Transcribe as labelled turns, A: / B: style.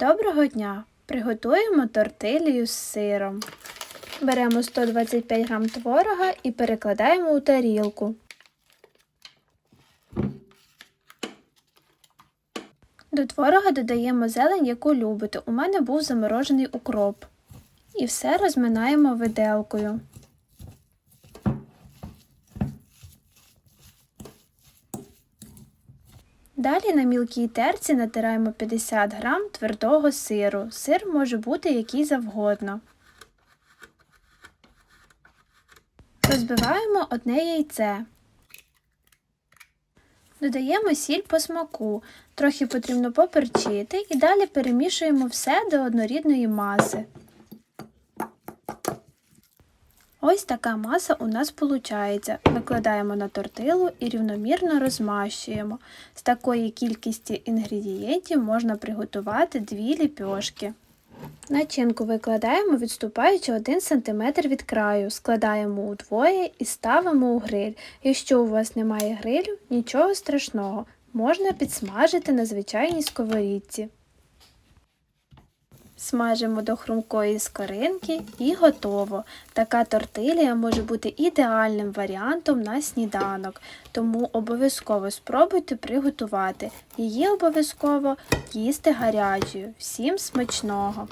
A: Доброго дня! Приготуємо тортилію з сиром. Беремо 125 г творога і перекладаємо у тарілку. До творога додаємо зелень, яку любите. У мене був заморожений укроп. І все розминаємо виделкою. Далі на мілкій терці натираємо 50 г твердого сиру. Сир може бути який завгодно. Розбиваємо одне яйце. Додаємо сіль по смаку, трохи потрібно поперчити і далі перемішуємо все до однорідної маси. Ось така маса у нас виходить. Викладаємо на тортилу і рівномірно розмащуємо. З такої кількості інгредієнтів можна приготувати дві ліпьошки. Начинку викладаємо, відступаючи 1 см від краю, складаємо удвоє і ставимо у гриль. Якщо у вас немає грилю, нічого страшного, можна підсмажити на звичайній сковорідці. Смажимо до хрумкої скоринки і готово. Така тортилія може бути ідеальним варіантом на сніданок, тому обов'язково спробуйте приготувати. Її обов'язково їсти гарячою. Всім смачного!